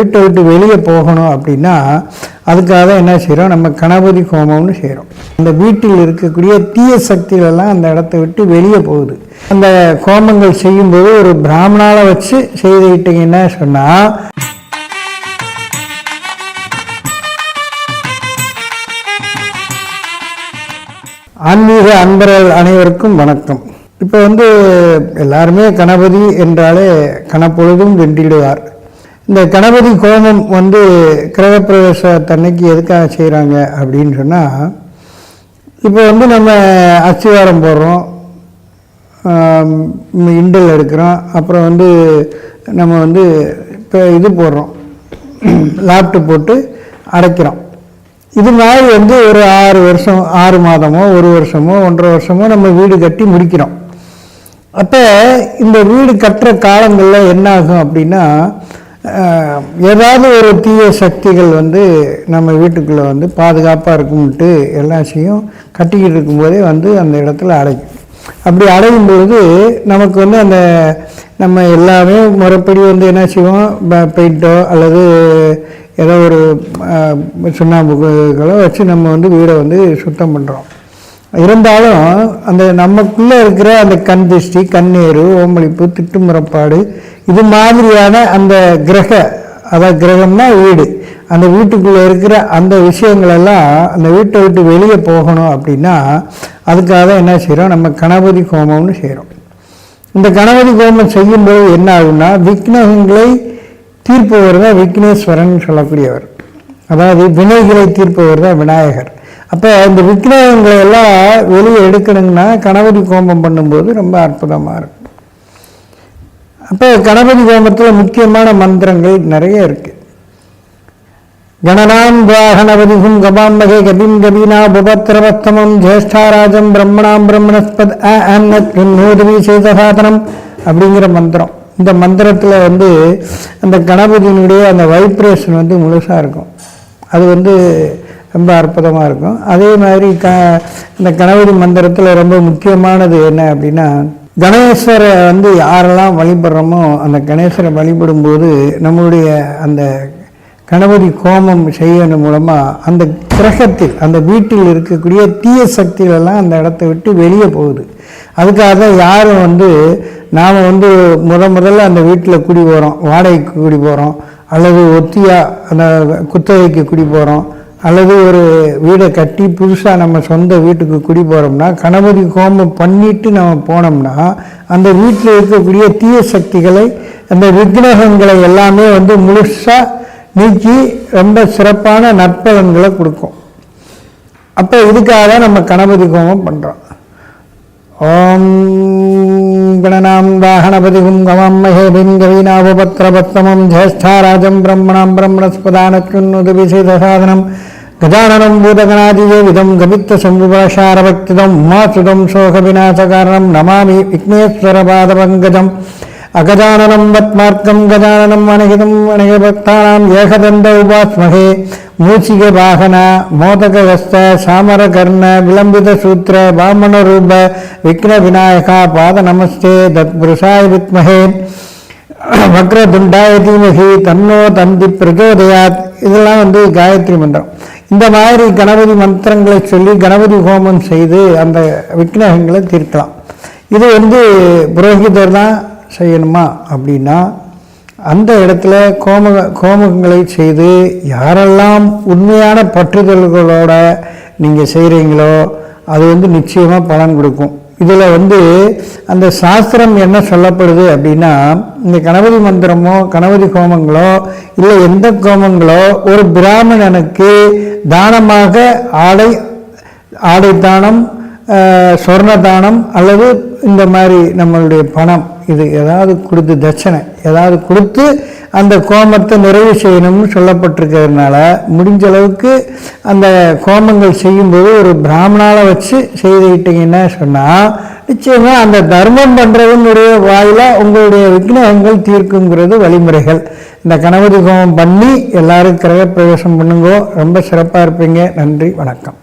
வீட்டை விட்டு வெளியே போகணும் அப்படின்னா அதுக்காக தான் என்ன செய்கிறோம் நம்ம கணபதி ஹோமம்னு செய்கிறோம் அந்த வீட்டில் இருக்கக்கூடிய தீய சக்திகளெல்லாம் அந்த இடத்த விட்டு வெளியே போகுது. அந்த ஹோமங்கள் செய்யும்போது ஒரு பிராமணால வச்சு செய்துக்கிட்டீங்கன்னா சொன்னால் ஆன்மீக அன்பர்கள் அனைவருக்கும் வணக்கம். இப்போ வந்து எல்லாருமே கணபதி என்றாலே கணப்பொழுதும் வென்றிடுவார். இந்த கணபதி கோமம் வந்து கிரகப்பிரவேசத்தன்னைக்கு எதுக்காக செய்கிறாங்க அப்படின்னு சொன்னால் இப்போ வந்து நம்ம அஸ்திவாரம் போடுறோம் இண்டல் எடுக்கிறோம் அப்புறம் வந்து நம்ம வந்து இப்போ இது போடுறோம் லாப்டு போட்டு அடைக்கிறோம். இது மாதிரி வந்து ஒரு ஆறு வருஷம் ஆறு மாதமோ ஒரு வருஷமோ ஒன்றரை வருஷமோ நம்ம வீடு கட்டி முடிக்கிறோம். அப்போ இந்த வீடு கட்டுற காலங்களில் என்ன ஆகும் அப்படின்னா ஏதாவது ஒரு தீய சக்திகள் வந்து நம்ம வீட்டுக்குள்ளே வந்து பாதுகாப்பாக இருக்கும்ட்டு எல்லாத்தையும் கட்டிக்கிட்டு இருக்கும்போதே வந்து அந்த இடத்துல அடையும் அப்படி அடையும் பொழுது நமக்கு வந்து அந்த நம்ம எல்லாமே முறைப்படி வந்து என்ன செய்வோம்? பெயிண்டோ அல்லது ஏதோ ஒரு சுண்ணாம்புகளோ வச்சு நம்ம வந்து வீடை வந்து சுத்தம் பண்ணுறோம் இருந்தாலும் அந்த நமக்குள்ளே இருக்கிற அந்த கண் திருஷ்டி கண்ணீர் ஓமளிப்பு திட்டுமுறப்பாடு இது மாதிரியான அந்த கிரக அதாவது கிரகம்னா வீடு. அந்த வீட்டுக்குள்ளே இருக்கிற அந்த விஷயங்களெல்லாம் அந்த வீட்டை விட்டு வெளியே போகணும் அப்படின்னா அதுக்காக தான் என்ன செய்கிறோம் நம்ம கணபதி ஹோமம்னு செய்கிறோம் இந்த கணபதி ஹோமம் செய்யும்போது என்ன ஆகும்னா விக்னங்களை தீர்ப்பவர் தான் விக்னேஸ்வரன் சொல்லக்கூடியவர். அதாவது வினைகளை தீர்ப்பவர் தான் விநாயகர். அப்போ இந்த விக்னங்களை எல்லாம் வெளியே எடுக்கணுங்கன்னா கணபதி ஹோமம் பண்ணும்போது ரொம்ப அற்புதமாக இருக்கும். அப்போ கணபதி ஹோமத்தில் முக்கியமான மந்திரங்கள் நிறைய இருக்கு. கணனாம் வாகனபதிகும் கபாம்பகே கபிம் கபீனா புபத்திரவத்தமம் ஜேஷ்டாராஜம் பிரம்மணாம் பிரம்மணஸ்பத் நூதவி சேதசாதனம் அப்படிங்கிற மந்திரம். இந்த மந்திரத்தில் வந்து அந்த கணபதியினுடைய அந்த வைப்ரேஷன் வந்து முழுசாக இருக்கும். அது வந்து ரொம்ப அற்புதமாக இருக்கும். அதே மாதிரி க இந்த கணபதி மந்திரத்தில் ரொம்ப முக்கியமானது என்ன அப்படின்னா கணேசரை வந்து யாரெல்லாம் வழிபடுறோமோ அந்த கணேசரை வழிபடும்போது நம்மளுடைய அந்த கணபதி கோமம் செய்யணும் மூலமாக அந்த கிரகத்தில் அந்த வீட்டில் இருக்கக்கூடிய தீய சக்திகளெல்லாம் அந்த இடத்த விட்டு வெளியே போகுது. அதுக்காக தான் யாரும் வந்து நாம் வந்து முத முதல்ல அந்த வீட்டில் குடி போகிறோம் வாடகைக்கு குடி போகிறோம் அல்லது ஒத்தியாக அந்த குத்தகைக்கு குடி போகிறோம் அல்லது ஒரு வீடை கட்டி புதுசாக நம்ம சொந்த வீட்டுக்கு குடி போகிறோம்னா கணபதி ஹோமம் பண்ணிட்டு நம்ம போனோம்னா அந்த வீட்டில் இருக்கக்கூடிய தீய சக்திகளை அந்த விக்கிரகங்களை எல்லாமே வந்து முழுசாக நீக்கி ரொம்ப சிறப்பான நற்பலன்களை கொடுக்கும். அப்போ இதுக்காக தான் நம்ம கணபதி ஹோமம் பண்ணுறோம் ॐ गणनां वाहनपतिगुं गमं महेभिं गवीनावपत्रपत्तमं ज्येष्ठाराजं ब्रह्मणां ब्रह्मणस्पदानत्युन्नुतविशेषसाधनं गजाननं भूतगणादिदेविदं गमित्तसंविभाषारभक्तिदं मासुदं शोकविनाशकारणं नमामि विघ्नेश्वरपादपङ्कजम् அகஜானனம் பத்மார்க்கம் கஜானனம் அனகிதம் அனகபக்தானாம் ஏகதந்த உபாஸ்மகே. மூச்சிக வாகன மோதகஸ்த சாமரகர்ண விளம்பித சூத்திர வாமன ரூப விக்ன விநாயகா பாத நமஸ்தே தத்புருஷாய வித்மகே. வக்ரதுண்டாய தீமகி தன்னோ தந்தி பிரஜோதயாத். இதெல்லாம் வந்து காயத்ரி மந்திரம். இந்த மாதிரி கணபதி மந்திரங்களை சொல்லி கணபதி ஹோமம் செய்து அந்த விக்னகங்களை தீர்க்கலாம். இது வந்து புரோகிதர் தான் செய்யணுமா அப்படின்னா அந்த இடத்துல கோமக கோமகங்களை செய்து யாரெல்லாம் உண்மையான பற்றுதல்களோட நீங்கள் செய்கிறீங்களோ அது வந்து நிச்சயமாக பலன் கொடுக்கும். இதில் வந்து அந்த சாஸ்திரம் என்ன சொல்லப்படுது அப்படின்னா இந்த கணபதி மந்திரமோ கணபதி கோமங்களோ இல்லை எந்த கோமங்களோ ஒரு பிராமணனுக்கு தானமாக ஆடை ஆடை தானம் சொர்ண தானம் அல்லது இந்த மாதிரி நம்மளுடைய பணம் இது ஏதாவது கொடுத்து தட்சணை ஏதாவது கொடுத்து அந்த கோமத்தை நிறைவு செய்யணும்னு சொல்லப்பட்டிருக்கிறதுனால முடிஞ்ச அளவுக்கு அந்த கோமங்கள் செய்யும்போது ஒரு பிராமணால வச்சு செய்துக்கிட்டீங்கன்னா சொன்னால் நிச்சயமாக அந்த தர்மம் பண்ணுறதுனுடைய வாயில் உங்களுடைய விக்னங்கள் தீர்க்குங்கிறது வழிமுறைகள். இந்த கணபதி கோமம் பண்ணி எல்லாரும் கிரகப்பிரவேசம் பண்ணுங்க. ரொம்ப சிறப்பாக இருப்பீங்க. நன்றி வணக்கம்.